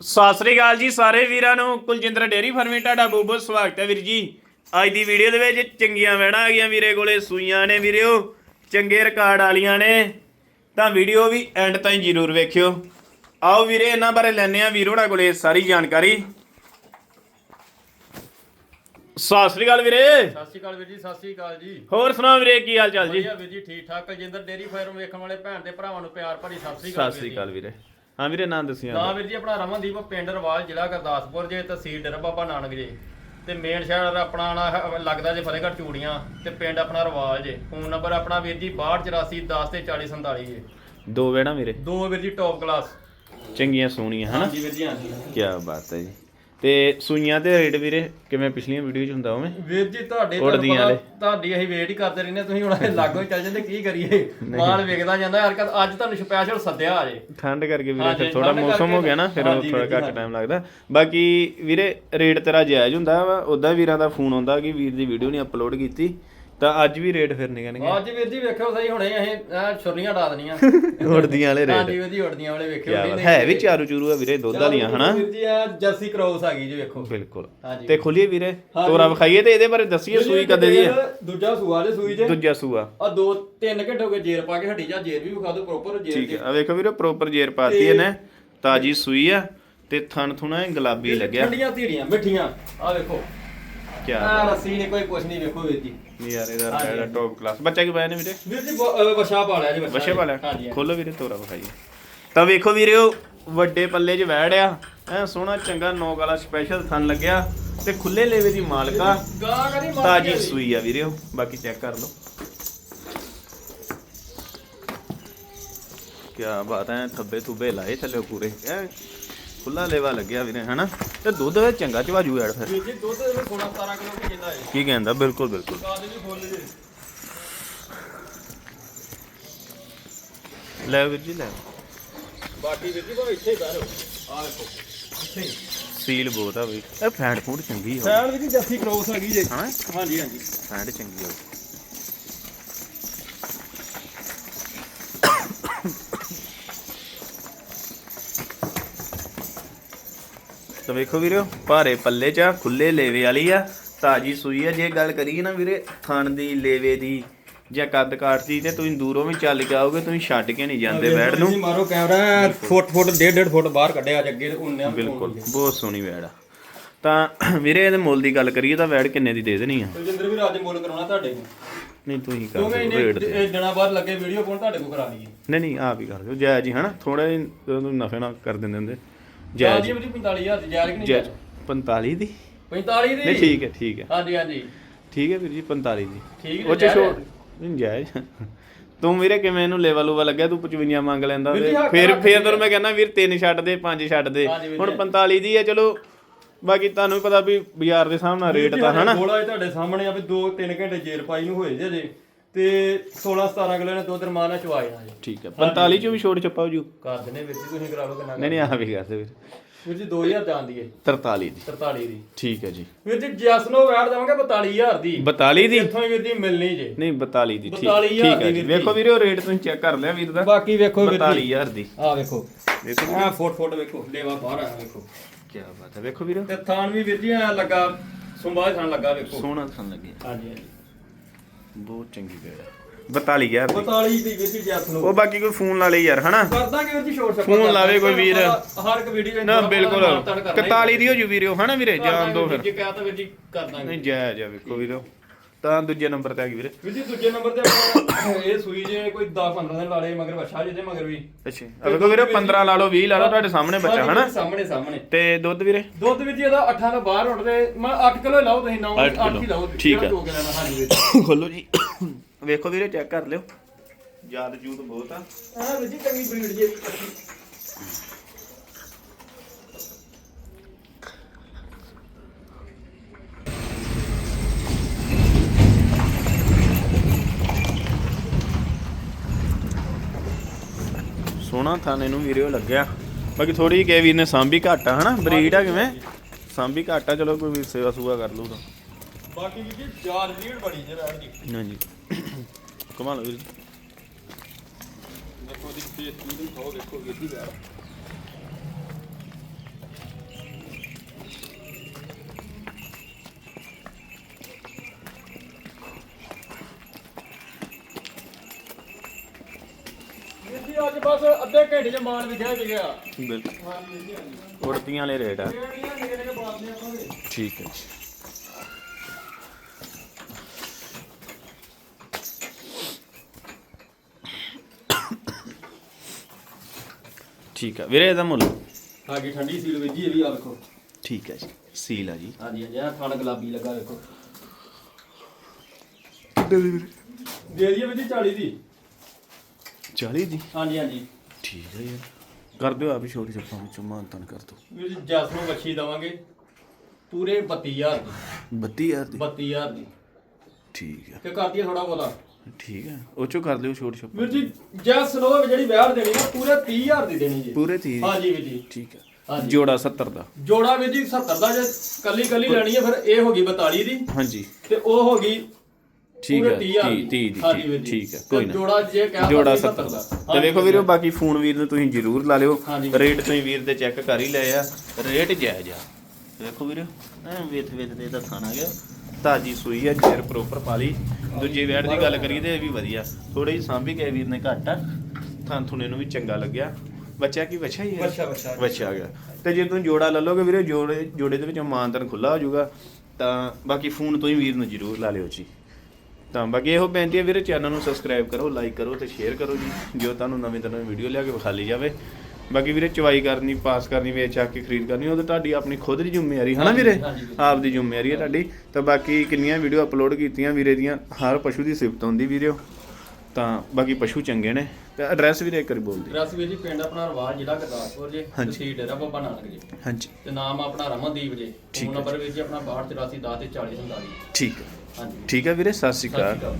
ਸਤਿ ਸ੍ਰੀ ਅਕਾਲ ਜੀ ਸਾਰੇ ਵੀਰਾਂ ਨੂੰ। ਕੁਲਜਿੰਦਰ ਡੇਰੀ ਫਾਰਮੀ ਤੁਹਾਡਾ ਬਹੁਤ ਬਹੁਤ ਸਵਾਗਤ ਹੈ ਵੀਰ ਜੀ। ਅੱਜ ਦੀ ਵੀਡੀਓ ਦੇ ਵਿੱਚ ਚੰਗੀਆਂ ਵੈੜਾਂ ਆ ਗਈਆਂ ਵੀਰੇ ਕੋਲੇ ਸੂਈਆਂ ਨੇ ਵੀਰਿਓ ਚੰਗੇ ਰਿਕਾਰਡ ਵਾਲੀਆਂ ਨੇ। ਤਾਂ ਵੀਡੀਓ ਵੀ ਐਂਡ ਤਾਈਂ ਜ਼ਰੂਰ ਵੇਖਿਓ। ਆਓ ਵੀਰੇ ਇਹਨਾਂ ਬਾਰੇ ਲੈਣੇ ਆ ਵੀਰੋੜਾ ਕੋਲੇ ਸਾਰੀ ਜਾਣਕਾਰੀ। ਸਤਿ ਸ੍ਰੀ ਅਕਾਲ ਵੀਰੇ। ਸਤਿ ਸ਼੍ਰੀ ਅਕਾਲ ਵੀਰ ਜੀ ਸਤਿ ਸ਼੍ਰੀ ਅਕਾਲ ਜੀ। ਹੋਰ ਸੁਣਾਓ ਵੀਰੇ ਕੀ ਹਾਲ ਚਾਲ ਜੀ? ਵਧੀਆ ਵੀਰ ਜੀ ਠੀਕ ਠਾਕ। ਕੁਲਜਿੰਦਰ ਡੇਰੀ ਫਾਰਮ ਵੇਖਣ ਵਾਲੇ ਭੈਣ ਤੇ ਭਰਾਵਾਂ ਨੂੰ ਪਿਆਰ ਭਰੀ ਸਤਿ ਸ਼੍ਰੀ ਅਕਾਲ ਸਤਿ ਸ੍ਰੀ ਅਕਾਲ ਵੀਰੇ। ਹਾਂ ਵੀਰੇ ਨਾਂ ਦੱਸਿਆ ਨਾ ਵੀਰ ਜੀ ਆਪਣਾ ਰਮਨਦੀਪ ਪਿੰਡ ਰਵਾਲ ਜ਼ਿਲ੍ਹਾ ਗੁਰਦਾਸਪੁਰ ਜੇ ਤਹਿਸੀਲ ਡੇਰਾ ਬਾਬਾ ਨਾਨਕ ਜੀ। ਤੇ ਮੇਨ ਸ਼ਹਿਰ ਆਪਣਾ ਨਾ ਹੈ- ਲੱਗਦਾ ਜੇ ਫਤਿਹਗੜ੍ਹ ਚੂੜੀਆਂ ਤੇ ਪਿੰਡ ਆਪਣਾ ਰਵਾਲ ਜੇ। ਫੋਨ ਨੰਬਰ ਆਪਣਾ ਵੀਰ ਜੀ 6284 10 ਤੇ 4047 ਜੇ। ਦੋ ਵੈੜਾਂ ਵੀਰੇ। ਦੋ ਵੀਰ ਜੀ ਟੌਪ ਕਲਾਸ ਚੰਗੀਆਂ ਸੋਹਣੀਆਂ ਹਨਾ? ਹਾਂਜੀ ਵੀਰ ਜੀ ਹਾਂਜੀ। ਕੀ ਬਾਤ ਹੈ ਜੀ। ਤੇ ਸੂਈਆਂ ਤੇ ਰੇਟ ਵੀਰੇ ਕਿਵੇਂ ਪਿਛਲੀਆਂ ਵੀਡੀਓ 'ਚ ਹੁੰਦਾ ਉਵੇਂ? ਵੀਰ ਜੀ ਤੁਹਾਡੇ ਉੜਦੀਆਂ ਤੁਹਾਨੂੰ ਵਾਲੇ। ਤੁਹਾਡੀ ਅਸੀਂ ਵੇਟ ਹੀ ਕਰਦੇ ਰਹਿੰਦੇ ਤੁਸੀਂ ਹੁਣ ਇਹ ਲਾਗੋਂ ਹੀ ਚੱਲ ਜਾਂਦੇ ਕੀ ਕਰੀਏ? ਮਾਲ ਵਿਕਦਾ ਜਾਂਦਾ ਯਾਰ ਕਿ ਅੱਜ ਤੁਹਾਨੂੰ ਸਪੈਸ਼ਲ ਸੱਦਿਆ ਆ ਜੇ ਠੰਡ ਕਰਕੇ ਵੀਰੇ ਹਾਂਜੀ, ਫਿਰ ਥੋੜਾ ਠੰਡ ਮੌਸਮ ਹੋ ਕਰਕੇ ਗਿਆ ਨਾ ਫਿਰ ਹਾਂਜੀ, ਥੋੜਾ ਘੱਟ। ਟਾਈਮ ਲੱਗਦਾ। ਬਾਕੀ ਵੀਰੇ ਰੇਟ ਤੇਰਾ ਜਾਇਜ਼ ਹੁੰਦਾ ਵਾ ਉਦਾਂ ਵੀਰਾਂ ਦਾ ਫੋਨ ਆਉਂਦਾ ਕਿ ਵੀਰ ਦੀ ਵੀਡੀਓ ਨਹੀਂ ਅਪਲੋਡ ਕੀਤੀ। ਤਾਂ ਅੱਜ ਵੀ ਰੇਟ ਫਿਰ ਨਹੀਂ ਕਹਿਣਗੇ ਅੱਜ ਵੀਰ ਜੀ ਵੇਖਿਓ ਸਹੀ ਹੁਣੇ ਅਸੀਂ ਛੁਰੀਆਂ ਡਾ ਦੇਣੀਆਂ। ਉੜਦੀਆਂ ਵਾਲੇ ਰੇਟ। ਹਾਂਜੀ ਵੀਰ ਜੀ ਉੜਦੀਆਂ ਵਾਲੇ ਵੇਖਿਓ ਹੈ ਵੀ ਚਾਰੂ ਚੂਰੂ ਆ ਵੀਰੇ ਦੁੱਧ ਵਾਲੀਆਂ ਹਨਾ? ਵੀਰ ਜੀ ਆ ਜਰਸੀ ਕ੍ਰੋਸ ਆ ਗਈ ਜੀ ਵੇਖੋ। ਬਿਲਕੁਲ। ਤੇ ਖੋਲੀਏ ਵੀਰੇ। ਤੋਰਾ ਵਿਖਾਈਏ ਤੇ ਇਹਦੇ ਬਾਰੇ ਦੱਸੀਏ ਸੂਈ ਕਦੇ ਦੀ ਹੈ? ਦੂਜਾ ਸੂਆ ਦੇ ਸੂਈ ਜੇ। ਦੂਜਾ ਸੂਆ। ਆ ਦੋ ਤਿੰਨ ਘੰਟੇ ਹੋ ਗਏ ਜੇਰ ਪਾ ਕੇ ਹੱਡੀ ਜਾ ਜੇਰ ਵੀ ਵਿਖਾ ਦਿਓ ਪ੍ਰੋਪਰ ਜੇਰ ਠੀਕ ਆ ਵੇਖੋ ਵੀਰੇ ਪ੍ਰੋਪਰ ਜੇਰ ਪਾਤੀ ਇਹਨੇ ਤਾਜੀ ਸੂਈ ਆ ਤੇ ਥਣ ਥੁਣਾ ਗੁਲਾਬੀ ਲੱਗਿਆ। ਠੰਡੀਆਂ ਧੀੜੀਆਂ ਮਿੱਠੀਆਂ। ਆ ਵੇਖੋ। ਕੀ ਆ ਰੱਸੀ ਨੇ ਕੋਈ ਕੁਛ ਨਹੀਂ ਵੇਖੋ ਵੀਰ ਜੀ। ਯਾਰ ਇਹਦਾ ਬੈੜਾ ਟੌਪ ਕਲਾਸ ਬੱਚਾ ਕੀ ਪਾਇਆ ਨੇ ਵੀਰੇ? ਵੀਰ ਜੀ ਬ- ਅਹ ਵਛਾ ਪਾ ਲਿਆ ਜੀ ਵਛਾ ਵਸ਼ੇ ਵਾਲਾ ਹਾਂਜੀ ਹਾਂਜੀ। ਖੋਲੋ ਵੀਰੇ ਤੋਰਾ ਵਿਖਾਈਏ ਤਾਂ ਵੇਖੋ ਵੀਰਿਓ ਵੱਡੇ ਪੱਲੇ 'ਚ ਵੈੜਿਆ ਐ ਸੋਹਣਾ ਚੰਗਾ ਨੋਕ ਵਾਲਾ ਸਪੈਸ਼ਲ ਥਣ ਲੱਗਿਆ। ਤੇ ਖੁੱਲੇ ਲੇਵੇ ਦੀ ਮਾਲਕਾ ਗਾਂ ਕਰੀ ਮਾਰ ਤਾਜੀ ਸੂਈ ਆ ਵੀਰਿਓ ਬਾਕੀ ਚੈੱਕ ਕਰ ਲਓ। ਕੀ ਬਾਤ ਹੈ ਥੱਬੇ ਥੁੱਬੇ ਲਾਏ ਥੱਲੇ ਪੂਰੇ। ਐ ਖੁੱਲਾ ਲੇਵਾ ਲੱਗਿਆ ਵੀਰੇ ਹਨਾ? ਤੇ ਦੁੱਧ ਚੰਗਾ ਚਵਾਜੂ ਐੜ ਫਿਰ। ਵੀਰ ਜੀ ਦੁੱਧ ਦੇ 16 17 ਕਿਲੋ ਵੀ ਜਿੰਦਾ ਹੈ ਕੀ ਕਹਿੰਦਾ? ਬਿਲਕੁਲ ਬਿਲਕੁਲ। ਕਾਦ ਵੀ ਫੁੱਲ ਜੇ। ਲੈ ਵੀਰ ਜੀ ਲੈ। ਬਾਕੀ ਵੀਰ ਜੀ ਭਾਵੇਂ ਇੱਥੇ ਹੀ ਬਹਿ ਆ ਵੇਖੋ ਇੱਥੇ ਹੀ। ਸੀਲ ਬਹੁਤ ਆ ਬਈ। ਇਹ ਫੈਂਟ ਫੂਡ ਚੰਗੀ ਹੋ ਸੈਣ ਵੀ ਜੱਸੀ ਕ੍ਰੋਸ ਹੈਗੀ ਜੇ। ਹਾਂ? ਹਾਂਜੀ ਹਾਂਜੀ। ਫੈਂਟ ਚੰਗੀ ਹੋ ਤਾਂ ਵੇਖੋ ਵੀਰੋ ਭਾਰੇ ਪੱਲੇ 'ਚ ਖੁੱਲੇ ਲੇਵੇ ਵਾਲੀ ਆ। ਤਾਜੀ ਸੂਈ ਆ ਜੇ ਗੱਲ ਕਰੀਏ ਨਾ ਵੀਰੇ ਥਣ ਦੀ ਲੇਵੇ ਦੀ ਜਾਂ ਕੱਦ ਕਾਠ ਦੀ ਤੇ ਤੁਸੀਂ ਦੂਰੋਂ ਵੀ ਚੱਲ ਕੇ ਆਓਗੇ ਤੁਸੀਂ ਛੱਡ ਕੇ ਨਹੀਂ ਜਾਂਦੇ ਬੈੜ ਨੂੰ। ਮਾਰੋ ਕੈਮਰਾ ਫੁੱਟ ਫੁੱਟ ਡੇਢ ਡੇਢ ਫੁੱਟ ਬਾਹਰ ਕੱਢਿਆ ਅੱਜ ਅੱਗੇ ਉਹਨੇ ਬਿਲਕੁਲ ਬਹੁਤ ਸੋਹਣੀ ਵੈੜ ਆ। ਤਾਂ ਵੀਰੇ ਇਹਦੇ ਮੁੱਲ ਦੀ ਗੱਲ ਕਰੀਏ ਤਾਂ ਵੈੜ ਕਿੰਨੇ ਦੀ ਦੇ ਦੇਣੀ ਆ? ਕੁਲਜਿੰਦਰ ਵੀ ਰਾਜ ਮੁੱਲ ਕਰਾਉਣਾ ਤੁਹਾਡੇ ਕੋਲ। ਨਹੀਂ ਤੁਸੀਂ ਕਰ ਦਿਓ ਰੇਟ ਦਿਨਾਂ ਬਾਅਦ ਲੱਗੇ ਵੀਡੀਓ ਕੋਲ ਤੁਹਾਡੇ ਕੋਲ ਕਰਾ ਲਈਏ। ਨਹੀਂ ਨਹੀਂ ਆਪ ਹੀ ਕਰ ਦਿਓ। ਜਾਇਜ਼ ਹੀ ਹਨਾ? ਥੋੜਾ ਜਿਹਾ ਨਫੇ ਨਾਲ ਕਰ ਦਿੰਦੇ ਹੁੰਦੇ। ਜਾਇਜ਼ ਜੀ। ਵੀਰ 45000 ਦੀ ਜਾਇਜ਼ ਕਿ ਨਹੀਂ ਜਾਇਜ਼ 45 ਦੀ? 45 ਦੀ? ਨਹੀਂ ਠੀਕ ਹੈ ਠੀਕ ਹੈ। ਹਾਂਜੀ ਹਾਂਜੀ। ਠੀਕ ਹੈ ਵੀਰ ਜੀ 45 ਦੀ। ਠੀਕ ਉਹ ਹੈ ਚ ਛੋੜ ਨਹੀਂ ਜਾਇਜ਼ ਤੂੰ ਵੀਰੇ ਕਿਵੇਂ ਇਹਨੂੰ ਲੈਵਲ ਲੂਵਾ ਲੱਗਿਆ? ਤੂੰ 55 ਮੰਗ ਲੈਂਦਾ ਵੀਰ ਜੀ, ਤੇ ਹੱਕ ਫਿਰ ਹੱਕ ਫਿਰ ਤੈਨੂੰ ਮੈਂ ਕਹਿੰਦਾ ਵੀਰ ਤਿੰਨ ਛੱਡ ਦੇ ਪੰਜ ਛੱਡ ਦੇ। ਹਾਂਜੀ ਵੀਰ ਹੁਣ ਜੀ। 45 ਦੀ ਹੈ ਚਲੋ। ਬਾਕੀ ਤੁਹਾਨੂੰ ਵੀ ਪਤਾ ਵੀ ਬਾਜ਼ਾਰ ਦੇ ਨਾਲ ਰੇਟ ਤਾਂ ਹਨਾ। ਗੋਲਾ ਤੁਹਾਡੇ ਸਾਹਮਣੇ ਆ ਵੀ 2-3 ਘੰਟੇ ਜੇਰ ਪਾਈ ਨੂੰ ਹੋਏ ਜੇ ਅਜੇ। ਤੇ 16-17 ਕਿਲੋ ਨੇ ਦੋ ਦਰਮਾਨ ਚ ਆਇਆ ਜੀ। ਠੀਕ ਹੈ। 45 ਚ ਵੀ ਛੋੜ ਛਪਾਓ ਜੂ? ਕਰ ਦਿੰਦੇ ਵੀਰ ਜੀ ਤੁਸੀਂ ਕਰਾ ਲਓ ਕਿੰਨਾ ਨਹੀਂ ਨਹੀਂ ਆ ਵੀ ਕਰਦੇ ਵੀਰ। ਵੀਰ ਜੀ 2000 ਜਾਂਦੀ ਹੈ। 43 ਦੀ। 43 ਦੀ। ਠੀਕ ਹੈ ਜੀ। ਵੀਰ ਜੀ ਜਸਨੋ ਵੈਟ ਦੇਵਾਂਗੇ 42000 ਦੀ। 42 ਦੀ? ਇੱਥੋਂ ਹੀ ਵੀਰ ਜੀ ਮਿਲਣੀ ਜੇ। ਨਹੀਂ 42 ਦੀ ਠੀਕ। 42,000 ਠੀਕ ਹੈ ਦੀ ਜੀ। ਵੇਖੋ ਵੀਰੇ ਉਹ ਰੇਟ ਤੁਸੀਂ ਚੈੱਕ ਕਰ ਲਿਆ ਵੀਰ ਦਾ। ਬਾਕੀ ਵੇਖੋ ਵੀਰ ਜੀ। 42000 ਦੀ। ਆ ਵੇਖੋ। ਵੇਖੋ ਆ ਫੋਟ ਫੋਟ ਵੇਖੋ। ਲੇਵਾ ਬਾਹਰ ਆ ਵੇਖੋ। ਕੀ ਬਾਤ ਹੈ। ਵੇਖੋ ਵੀਰੇ। ਤੇ ਥਾਨ ਵੀ ਵੀਰ ਜੀ ਐ ਲੱਗਾ ਸੁੰਬਾਹ ਥਾਨ ਲੱਗਾ ਵੇਖੋ। ਸੋਹਣਾ ਸਨ ਲੱਗੇ ਹਾਂਜੀ ਹਾਂਜੀ। ਬਹੁਤ ਚੰਗੀ ਵੇੜ 42000 ਦੀ। 42 ਦੀ ਵੀਰ ਜੀ ਜਸਨੋ ਉਹ ਬਾਕੀ ਕੋਈ ਫੋਨ ਲਾ ਲੇ ਯਾਰ ਹਨਾ? ਕਰਦਾ ਕਿ ਵੀਰ ਜੀ ਸ਼ੋਰਟ ਫੋਨ ਲਾਵੇ ਕੋਈ ਵੀਰ। ਹਰ ਇੱਕ ਵੀਡੀਓ ਨਾ ਬਿਲਕੁਲ। 41 ਦੀ ਹੋ ਜੂ ਵੀਰੇ ਹਨਾ ਵੀਰੇ? ਜਾਣ ਦੋ ਫਿਰ। ਜੇ ਕਹਾਂ ਤਾਂ ਵੀਰ ਜੀ ਕਰ ਦਾਂਗੇ। ਨਹੀਂ ਜਾਇਜ਼ ਆ ਵੇਖੋ ਵੀਰੇ। ਤਾਂ ਦੂਜੇ ਨੰਬਰ ਤੇ ਆ ਗਈ ਵੀਰੇ। ਵੀਰ ਜੀ ਦੂਜੇ ਨੰਬਰ ਤੇ ਆਪਾਂ ਇਹ ਸੂਈ ਜੇ ਕੋਈ 10 15 ਦਿਨ ਲਾਲੇ ਮਗਰ ਵੱਛਾ ਜਿਹਦੇ ਮਗਰ ਵੀ। ਅੱਛਾ। ਆ ਵੇਖੋ ਵੀਰੇ 15 ਲਾ ਲਓ 20 ਲਾ ਲਓ ਤੁਹਾਡੇ ਸਾਹਮਣੇ ਬੱਚਾ ਹਨਾ? ਸਾਹਮਣੇ ਸਾਹਮਣੇ। ਤੇ ਦੁੱਧ ਵੀਰੇ? ਦੁੱਧ ਵੀਰ ਜੀ ਇਹਦਾ 8 ਤੋਂ ਬਾਹਰ ਉੱਠਦੇ ਮੈਂ 8 ਕਿਲੋ ਲਾਓ ਤੁਸੀਂ 9 ਅੱਠ 8 ਹੀ ਲਾਓ। ਠੀਕ ਹੈ। ਦੋ ਕੇ ਖੋਲੋ ਜੀ। ਵੇਖੋ ਵੀਰੇ ਚੈੱਕ ਕਰ ਲਿਓ। ਯਾਦ ਜੂਤ ਬਹੁਤ ਆ। ਆ ਵੀਰ ਜੀ ਚੰਗੀ ਬਰੀਡ ਜੇ। ਸੋਹਣਾ ਥਾਨੇ ਨੂੰ ਵੀਰੇ ਉਹ ਲੱਗਿਆ। ਬਾਕੀ ਥੋੜੀ ਜਿਹੀ ਵੀਰ ਨੇ ਸਾਂਭੀ ਘੱਟ ਹਨਾ? ਬਰੀਡ ਆ ਕਿਵੇਂ? ਸਾਂਭੀ ਘੱਟ ਚਲੋ ਕੋਈ ਵੀਰ ਸੇਵਾ ਸੂਆ ਕਰ ਲੂਗਾ ਬਾਕੀ ਜੀ ਜਾਨ ਬਰੀਡ ਬੜੀ ਜੇ ਬੈਠ ਦੀ। ਹਾਂਜੀ। ਕਮਾ ਲਓ ਵੀਰ। ਦੇਖੋ ਦੀ ਫੇਸ ਨੂੰ ਦਿਖਾਓ ਦੇਖੋ ਵੀਰ ਬੈਠ ਚ ਬਸ ਅੱਧੇ ਘੰਟੇ ਚ ਮਾਲ ਵਿਖਿਆ ਵਿਖਿਆ ਬਿਲਕੁਲ। ਹਾਂਜੀ ਉੜਤੀਆਂ ਵਾਲੇ ਰੇਟ ਆ। ਕਿਹੜੀਆਂ ਨਿਕੇ ਨਿਕੇ ਬਾਤ ਨੇ ਆਪਾਂ ਦੇ ਠੀਕ ਹੈ ਜੀ। ਠੀਕ ਆ। ਵੀਰੇ ਇਹਦਾ ਮੁੱਲ? ਹਾਂਜੀ ਠੰਡੀ ਸੀਲ ਵੀਰ ਜੀ ਇਹ ਵੀ ਆ ਵੇਖੋ। ਠੀਕ ਹੈ ਜੀ। ਸੀਲ ਆ ਜੀ। ਹਾਂਜੀ ਹਾਂਜੀ ਆ ਖਾਣ ਗੁਲਾਬੀ ਲੱਗਾ ਵੇਖੋ। ਕਿੱਡੇ ਦੀ ਵੀਰੇ? ਦੇ ਵੀਰ ਜੀ 40 ਦੀ। 40 ਦੀ ਹਾਂਜੀ ਹਾਂਜੀ। ਠੀਕ ਹੈ ਯਾਰ ਕਰ ਦਿਓ ਆਪ ਹੀ ਛੋਟੀ ਚੱਪਾਂ ਵਿੱਚੋਂ ਮਾਨਤਨ ਕਰ ਦਿਓ ਵੀਰ ਜਸ ਨੂੰ ਦਵਾਂਗੇ। ਪੂਰੇ 32000 ਦੀ। 32000 ਦੀ? 32000 ਦੀ। ਠੀਕ ਹੈ। ਤੇ ਕਰ ਦਈਏ ਥੋੜਾ ਬੋਲਾ ਠੀਕ ਹੈ। ਉਹ ਚੋਂ ਕਰ ਲਿਓ ਛੋਟੀ ਛੱਪਾਂ ਵੀਰ ਜੀ ਜਸ ਨੂੰ ਜਿਹੜੀ ਵਿਆਹ ਦੇਣੀ ਨਾ ਪੂਰੇ 30000 ਦੀ ਦੇਣੀ ਜੀ। ਪੂਰੇ 30 ਹਾਂਜੀ ਵੀਰ ਜੀ। ਠੀਕ ਹੈ। ਹਾਂਜੀ। ਜੋੜਾ 70 ਦਾ। ਜੋੜਾ ਵੀਰ ਜੀ 70 ਦਾ ਜੇ ਕੱਲੀ ਕੱਲੀ ਲੈਣੀ ਹੈ ਫਿਰ ਇਹ ਹੋ ਗਈ 42 ਦੀ। ਹਾਂਜੀ। ਤੇ ਉਹ ਹੋ ਗਈ ਠੀਕ ਹੈ 30,000 30 30 ਹਾਂਜੀ ਦੀ ਵੀਰ ਜੀ। ਠੀਕ ਹੈ ਕੋਈ ਨਾ। ਜੋੜਾ ਜੇ ਕਹਿ ਜੋੜਾ ਸਕਦੇ 70 ਦਾ। ਤੇ ਵੇਖੋ ਵੀਰੋ ਬਾਕੀ ਫੋਨ ਵੀਰ ਨੂੰ ਤੁਸੀਂ ਜ਼ਰੂਰ ਲਾ ਲਿਓ। ਰੇਟ ਤੁਸੀਂ ਵੀਰ ਦੇ ਚੈੱਕ ਕਰ ਹੀ ਲਏ ਆ। ਰੇਟ ਜਾਇਜ਼ ਆ। ਵੇਖੋ ਵੀਰੋ ਐ ਵੇਥ ਵੇਥ ਦੇ ਦੱਸਣ ਆ ਗਿਆ। ਤਾਜੀ ਸੂਈ ਆ ਜੇਰ ਪ੍ਰੋਪਰ ਪਾਲੀ ਦੂਜੀ ਵੈਟ ਦੀ ਗੱਲ ਕਰੀਏ ਤੇ ਇਹ ਵੀ ਵਧੀਆ। ਥੋੜੀ ਜਿਹੀ ਸਾਂਭੀ ਕੇ ਵੀਰ ਨੇ ਘੱਟ। ਥਾਂ ਥੁਣੇ ਨੂੰ ਵੀ ਚੰਗਾ ਲੱਗਿਆ। ਬੱਚਾ ਕੀ ਬੱਚਾ ਹੀ ਹੈ ਬੱਚਾ, ਬੱਚਾ। ਬੱਚਾ ਗਿਆ। ਤੇ ਜੇ ਤੁਸੀਂ ਜੋੜਾ ਲੈ ਲਓਗੇ ਵੀਰੇ ਜੋੜੇ ਜੋੜੇ ਦੇ ਵਿੱਚੋਂ ਮਾਨਤਨ ਖੁੱਲਾ ਹੋ ਜਾਊਗਾ। ਤਾਂ ਬਾਕੀ ਫੋਨ ਤੋਂ ਹੀ ਵੀਰ ਨੂੰ ਜ਼ਰੂਰ ਲਾ ਲਿਓ ਜੀ। ਤਾਂ ਬਾਕੀ ਇਹੋ ਬੇਨਤੀ ਹੈ ਵੀਰੇ ਚੈਨਲ ਨੂੰ ਸਬਸਕ੍ਰਾਈਬ ਕਰੋ ਲਾਈਕ ਕਰੋ ਤੇ ਸ਼ੇਅਰ ਕਰੋ ਜੀ ਜੋ ਤੁਹਾਨੂੰ ਨਵੇਂ ਤੋਂ ਨਵੇਂ ਵੀਡੀਓ ਲਿਆ ਕੇ ਵਿਖਾ ਲਈ ਜਾਵੇ। ਬਾਕੀ ਵੀਰੇ ਚਵਾਈ ਕਰਨੀ ਪਾਸ ਕਰਨੀ ਵੇਚ ਆ ਕੇ ਖਰੀਦ ਕਰਨੀ ਉਹ ਤਾਂ ਤੁਹਾਡੀ ਆਪਣੀ ਖੁਦ ਦੀ ਜ਼ਿੰਮੇਵਾਰੀ ਹੈ ਨਾ ਵੀਰੇ। ਆਪ ਦੀ ਜ਼ਿੰਮੇਵਾਰੀ ਹੈ ਤੁਹਾਡੀ। ਤਾਂ ਬਾਕੀ ਕਿੰਨੀਆਂ ਵੀਡੀਓ ਅਪਲੋਡ ਕੀਤੀਆਂ ਵੀਰੇ ਦੀਆਂ ਹਰ ਪਸ਼ੂ ਦੀ ਸਿਫਤ ਹੁੰਦੀ ਵੀਡੀਓ ਤਾਂ ਬਾਕੀ ਪਸ਼ੂ ਚੰਗੇ ਨੇ। ਤੇ ਐਡਰੈਸ ਵੀਰੇ ਇੱਕ ਵਾਰੀ ਬੋਲ ਦਿਓ। ਰਸ ਵੀਰ ਜੀ ਪਿੰਡ ਆਪਣਾ ਰਵਾਜ ਜ਼ਿਲ੍ਹਾ ਗੁਰਦਾਸਪੁਰ ਜੇ। ਤਹਿਸੀਲ ਡੇਰਾ ਬਾਬਾ ਨਾਨਕ ਜੀ। ਹਾਂਜੀ। ਤੇ ਨਾਮ ਆਪਣਾ ਰਮਨਦੀਪ ਜੀ। ਫੋਨ ਨੰਬਰ ਵੀਰ ਜੀ ਆਪਣਾ 6284 10 ਤੇ 40 47 ਠੀਕ ਹੈ। ਹਾਂਜੀ ਠੀਕ ਹੈ ਵੀਰੇ ਸਤਿ ਸ਼੍ਰੀ ਅਕਾਲ।